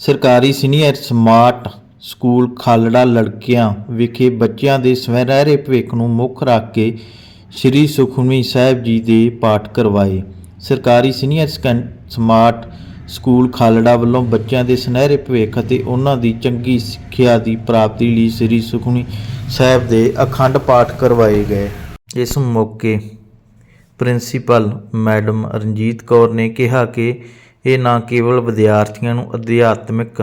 ਸਰਕਾਰੀ senior smart school Khalra ਲੜਕਿਆਂ ਵਿਖੇ ਬੱਚਿਆਂ ਦੇ ਸਵੈਰਾਰੇ ਭਵਿੱਖ ਨੂੰ ਮੁੱਖ ਰੱਖ ਕੇ ਸ੍ਰੀ ਸੁਖਮਨੀ ਸਾਹਿਬ ਜੀ ਦੇ ਪਾਠ ਕਰਵਾਏ। ਸਰਕਾਰੀ ਸੀਨੀਅਰ ਸਕੈਂ- ਸਮਾਰਟ ਸਕੂਲ ਖਾਲੜਾ ਵੱਲੋਂ ਬੱਚਿਆਂ ਦੇ ਸੁਨਹਿਰੇ ਭਵਿੱਖ ਅਤੇ ਉਹਨਾਂ ਦੀ ਚੰਗੀ ਸਿੱਖਿਆ ਦੀ ਪ੍ਰਾਪਤੀ ਲਈ ਸ੍ਰੀ ਸੁਖਮਨੀ ਸਾਹਿਬ ਦੇ ਅਖੰਡ ਪਾਠ ਕਰਵਾਏ ਗਏ। ਇਸ ਮੌਕੇ ਪ੍ਰਿੰਸੀਪਲ ਮੈਡਮ ਰਣਜੀਤ ਕੌਰ ਨੇ ਕਿਹਾ ਕਿ ਇਹ ਨਾ ਕੇਵਲ ਵਿਦਿਆਰਥੀਆਂ ਨੂੰ ਅਧਿਆਤਮਿਕ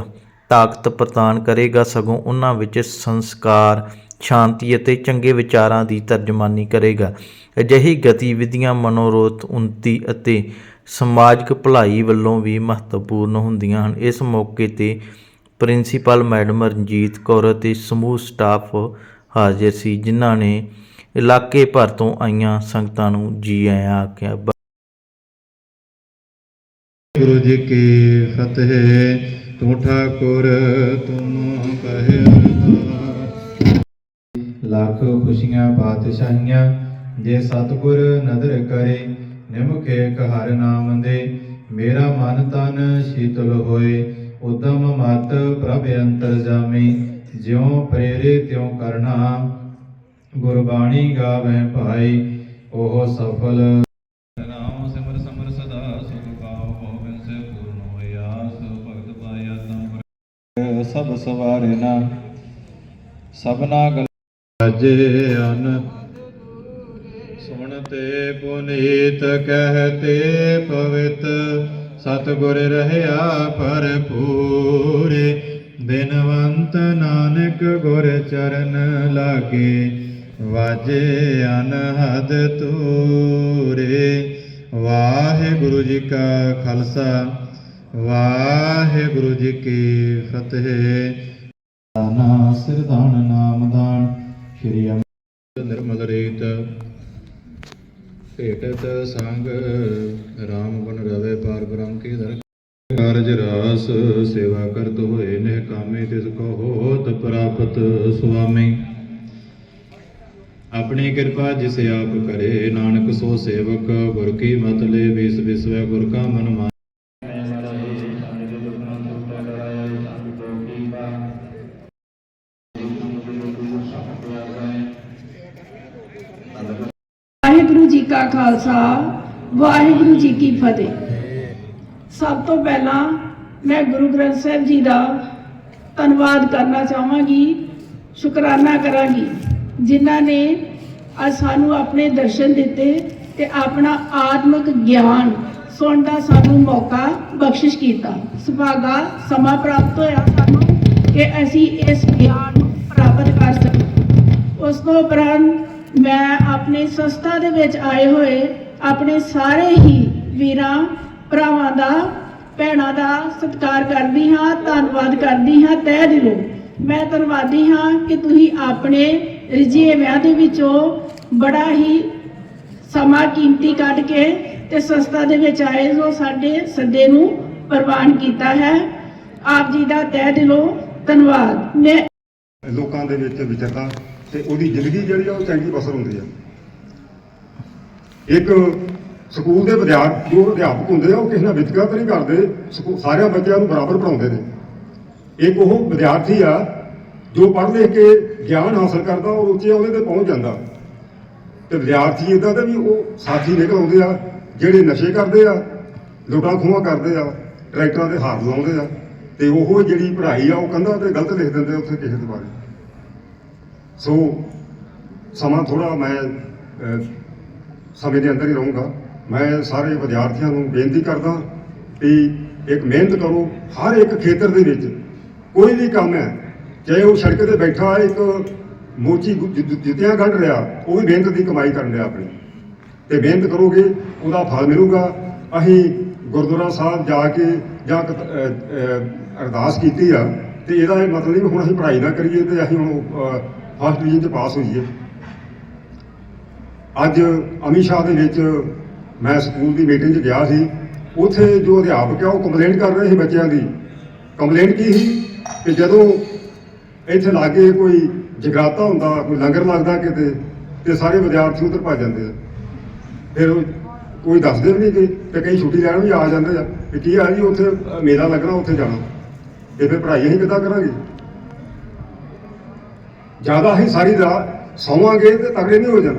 ਤਾਕਤ ਪ੍ਰਦਾਨ ਕਰੇਗਾ, ਸਗੋਂ ਉਹਨਾਂ ਵਿੱਚ ਸੰਸਕਾਰ, ਸ਼ਾਂਤੀ ਅਤੇ ਚੰਗੇ ਵਿਚਾਰਾਂ ਦੀ ਤਰਜਮਾਨੀ ਕਰੇਗਾ। ਅਜਿਹੀ ਗਤੀਵਿਧੀਆਂ ਮਨੋਰੋਧ ਉન્નਤੀ ਅਤੇ ਸਮਾਜਿਕ ਭਲਾਈ ਵੱਲੋਂ ਵੀ ਮਹੱਤਵਪੂਰਨ ਹੁੰਦੀਆਂ ਹਨ। ਇਸ ਮੌਕੇ ਤੇ ਪ੍ਰਿੰਸੀਪਲ ਮੈਡਮ ਰਣਜੀਤ ਕੌਰ ਅਤੇ ਸਮੂਹ ਸਟਾਫ ਹਾਜ਼ਰ ਸੀ, ਜਿਨ੍ਹਾਂ ਨੇ ਇਲਾਕੇ ਭਰ ਤੋਂ ਆਈਆਂ ਸੰਗਤਾਂ ਨੂੰ ਜੀ ਆਇਆਂ ਆਖਿਆ। ਗੁਰੂ ਜੀ ਕੀ ਫਤਿਹ। ਤੂੰ ਠਾਕੁਰ ਤੁਮ ਪਹਿਰਦਾ ਲੱਖ ਖੁਸ਼ੀਆਂ, ਬਾਦਸ਼ਾਹੀਆਂ ਜੇ ਸਤਿਗੁਰ ਨਦਰ ਕਰੇ ਨਿਮਖੇ ਹਰ ਨਾਮ ਦੇ। ਮੇਰਾ ਮਨ ਤਨ ਸ਼ੀਤਲ ਹੋਏ, ਉਦਮ ਮਤ ਪ੍ਰਭ ਅੰਤਰ ਜਾਮੇ। ਜਿਉ ਪ੍ਰੇਰੇ ਤਿਉ ਕਰਨਾ, ਗੁਰਬਾਣੀ ਗਾਵੇ ਭਾਈ ਉਹ ਸਫਲ ਸਮਰ ਸਦਾ ਸੁਖ ਪਾਉ ਹੋਵਨ ਸੇ ਪੂਰਨ ਹੋਇਆ ਸੋ ਭਗਤ ਪਾਇਆ ਤਮ ਸਭ ਸਵਾਰੇ ਨਾ, ਸਭਨਾ ਗਲ ਅਜੇ ਅਨ। ਸੁਣਤੇ ਪੁਨੀਤ ਕਹਤੇ ਪਵਿੱਤ, ਸਤਿਗੁਰ ਰਹਿਆ ਭਰਪੂਰੇ। ਬਿਨਵੰਤ ਨਾਨਕ ਗੁਰ ਚਰਨ ਲਾਗੇ, ਵਾਜੇ ਅਨਹਦ ਤੂਰੇ। ਵਾਹਿਗੁਰੂ ਜੀ ਕਾ ਖਾਲਸਾ, ਵਾਹਿਗੁਰੂ ਜੀ ਕੀ ਫਤਿਹ। ਦਾਨਾ ਸਿਰਦਾਨ ਨਾਮਦਾਨ ਸ਼੍ਰੀ ਅੰਮ੍ਰਿਤ ਨਿਰਮਲ ਰੀਤ। ਭੇਟਤ ਸੰਗ, ਰਾਮ ਗੁਣ ਰਵੇ ਪਾਰ ਬ੍ਰਹਮ ਕੀ ਦਰ ਕਾਰਜ ਰਾਸ, ਸੇਵਾ ਕਰਤ ਹੋਏ ਨੇ ਕਾਮੇ ਤਿਸ ਕੋ ਹੋਤ ਪ੍ਰਾਪਤ ਸੁਆਮੀ। ਆਪਣੀ ਕਿਰਪਾ ਜਿਸ ਆਪ ਕਰੇ, ਨਾਨਕ ਸੋ ਸੇਵਕ, ਗੁਰ ਕੀ ਮਤ ਲੈ, ਵਿਸ ਵਿਸਵੈ ਗੁਰ ਕਾ ਮਨ ਮਾਨ। ਵਾਹਿਗੁਰੂ ਜੀ ਕਾ ਖਾਲਸਾ, ਵਾਹਿਗੁਰੂ ਜੀ ਕੀ ਫਤਿਹ। ਸਭ ਤੋਂ ਪਹਿਲਾਂ ਮੈਂ ਗੁਰੂ ਗ੍ਰੰਥ ਸਾਹਿਬ ਜੀ ਦਾ ਧੰਨਵਾਦ ਕਰਨਾ ਚਾਹਾਂਗੀ, ਸ਼ੁਕਰਾਨਾ ਕਰਾਂਗੀ। ਜਿਨ੍ਹਾਂ ਨੇ ਸਾਨੂੰ ਆਪਣੇ ਦਰਸ਼ਨ ਦਿੱਤੇ ਤੇ ਆਪਣਾ ਆਤਮਿਕ ਗਿਆਨ ਸੁਣਨ ਦਾ ਸਾਨੂੰ ਮੌਕਾ, ਬਖਸ਼ਿਸ਼ ਕੀਤਾ। ਸੁਭਾਗਾ ਸਮਾਂ ਪ੍ਰਾਪਤ ਹੋਇਆ ਸਾਨੂੰ ਕਿ ਅਸੀਂ ਇਸ ਗਿਆਨ ਨੂੰ ਪ੍ਰਾਪਤ ਕਰ ਸਕੀਏ। ਉਸ ਤੋਂ ਉਪਰੰਤ ਮੈਂ ਆਪਣੇ ਸੰਸਥਾ ਦੇ ਵਿੱਚ ਆਏ ਹੋਏ ਆਪਣੇ ਸਾਰੇ ਹੀ ਵੀਰਾਂ, ਭਰਾਵਾਂ ਦਾ, ਭੈਣਾਂ ਦਾ ਸਤਿਕਾਰ ਕਰਦੀ ਹਾਂ, ਧੰਨਵਾਦ ਕਰਦੀ ਹਾਂ। ਤਹਿ ਦਿਲੋਂ ਮੈਂ ਧੰਨਵਾਦੀ ਹਾਂ ਕਿ ਤੁਸੀਂ ਆਪਣੇ ਰਜੀਵਿਆਂ ਦੇ ਵਿੱਚੋਂ ਬੜਾ ਹੀ ਸਮਾਂ ਕੀਮਤੀ ਕੱਢ ਕੇ ਤੇ ਸੰਸਥਾ ਦੇ ਵਿੱਚ ਆਏ ਜੋ ਸਾਡੇ ਸੱਦੇ ਨੂੰ ਪ੍ਰਵਾਨ ਕੀਤਾ ਹੈ। ਆਪ ਜੀ ਦਾ ਤਹਿ ਦਿਲੋਂ ਧੰਨਵਾਦ। ਮੈਂ ਲੋਕਾਂ ਦੇ ਵਿੱਚ ਵਿਚਰਦਾ ਤੇ ਉਹਦੀ ਜ਼ਿੰਦਗੀ ਜਿਹੜੀ ਆ ਉਹ ਚੰਗੀ ਬਸਰ ਹੁੰਦੀ ਆ। ਇੱਕ ਸਕੂਲ ਦੇ ਵਿਦਿਆਰਥੀ, ਜੋ ਅਧਿਆਪਕ ਹੁੰਦੇ ਆ, ਉਹ ਕਿਸੇ ਨਾਲ ਵਿਤਕਰਾ ਤਾਂ ਨਹੀਂ ਕਰਦੇ ਸਾਰਿਆਂ ਬੱਚਿਆਂ ਨੂੰ ਬਰਾਬਰ ਪੜਾਉਂਦੇ ਨੇ। ਇੱਕ ਉਹ ਵਿਦਿਆਰਥੀ ਆ, ਜੋ ਪੜ੍ਹ ਲਿਖ ਕੇ ਗਿਆਨ ਹਾਸਲ ਕਰਦਾ, ਉਹ ਉੱਚੇ ਉਹਦੇ ਤੇ ਪਹੁੰਚ ਜਾਂਦਾ। ਤੇ ਵਿਦਿਆਰਥੀ ਇਦਾਂ ਦੇ ਵੀ ਉਹ ਸਾਥੀ ਨਿਕਲ ਆਉਂਦੇ ਆ, ਜਿਹੜੇ ਨਸ਼ੇ ਕਰਦੇ ਆ, ਲੁੱਟਾਂ ਖੋਹਾਂ ਕਰਦੇ ਆ, ਟਰੈਕਟਰਾਂ ਤੇ ਹਾਰ ਲਾਉਂਦੇ ਆ, ਤੇ ਉਹ ਜਿਹੜੀ ਪੜ੍ਹਾਈ ਆ, ਉਹ ਕੰਧਾਂ ਤੇ ਗਲਤ ਲਿਖ ਦਿੰਦੇ ਉੱਥੇ ਕਿਸੇ ਦੇ ਬਾਰੇ। ਸੋ, ਸਮਾਂ ਥੋੜਾ ਮੈਂ ਸਮੇਂ ਦੇ ਅੰਦਰ ਹੀ ਰਹੂੰਗਾ। ਮੈਂ ਸਾਰੇ ਵਿਦਿਆਰਥੀਆਂ ਨੂੰ ਬੇਨਤੀ ਕਰਦਾ ਕਿ ਇੱਕ ਮਿਹਨਤ ਕਰੋ, ਹਰ ਇੱਕ ਖੇਤਰ ਦੇ ਵਿੱਚ ਕੋਈ ਵੀ ਕੰਮ ਹੈ ਚਾਹੇ ਉਹ ਸੜਕ ਤੇ ਬੈਠਾ ਇੱਕ ਮੋਚੀ ਗੁ- ਜੁੱਤੀਆਂ ਕੱਢ ਰਿਹਾ, ਉਹ ਵੀ ਮਿਹਨਤ ਦੀ ਕਮਾਈ ਕਰਨ ਰਿਹਾ ਆਪਣੀ। ਤੇ ਮਿਹਨਤ ਕਰੋਗੇ, ਉਹਦਾ ਫਲ ਮਿਲੂਗਾ। ਅਸੀਂ ਗੁਰਦੁਆਰਾ ਸਾਹਿਬ ਜਾ ਕੇ ਜਾਂ ਕਤ- ਅਰਦਾਸ ਕੀਤੀ ਆ, ਤੇ ਇਹਦਾ ਇਹ ਮਤਲਬ ਨਹੀਂ ਹੁਣ ਅਸੀਂ ਪੜ੍ਹਾਈ ਨਾ ਕਰੀਏ ਤੇ ਅਸੀਂ ਹੁਣ ਫਸਟ ਡਿਵੀਜ਼ਨ ਚ ਪਾਸ ਹੋਈਏ। ਅੱਜ ਅਮਿਤ ਸ਼ਾਹ ਦੇ ਵਿੱਚ ਮੈਂ ਸਕੂਲ ਦੀ ਮੀਟਿੰਗ 'ਚ ਗਿਆ ਸੀ। ਉੱਥੇ ਜੋ ਅਧਿਆਪਕ ਆ, ਉਹ ਕੰਪਲੇਂਟ ਕਰ ਰਹੇ ਸੀ ਬੱਚਿਆਂ ਦੀ। ਕੰਪਲੇਂਟ ਕੀ ਸੀ? ਕਿ ਜਦੋਂ ਇੱਥੇ ਲਾਗੇ ਕੋਈ ਜਗਰਾਤਾ ਹੁੰਦਾ, ਕੋਈ ਲੰਗਰ ਲੱਗਦਾ ਕਿਤੇ, ਤੇ ਸਾਰੇ ਵਿਦਿਆਰਥੀ ਉੱਧਰ ਭੱਜ ਜਾਂਦੇ ਆ। ਫਿਰ ਕੋਈ ਦੱਸਦੇ ਵੀ ਨਹੀਂ ਕਿ, ਤੇ ਕਈ ਛੁੱਟੀ ਲੈਣ ਵੀ ਆ ਜਾਂਦੇ ਆ ਕਿ ਕੀ ਆ ਜੀ ਉੱਥੇ ਮੇਲਾ ਲੱਗਣਾ, ਉੱਥੇ ਜਾਣਾ। ਤੇ ਫਿਰ ਪੜ੍ਹਾਈ ਅਸੀਂ ਕਿੱਦਾਂ ਕਰਾਂਗੇ? ਜ਼ਿਆਦਾ ਅਸੀਂ ਸਾਰੀ ਰਾਤ ਸੌਵਾਂਗੇ ਤੇ ਤਗੜੇ ਨਹੀਂ ਹੋ ਜਾਣਾ।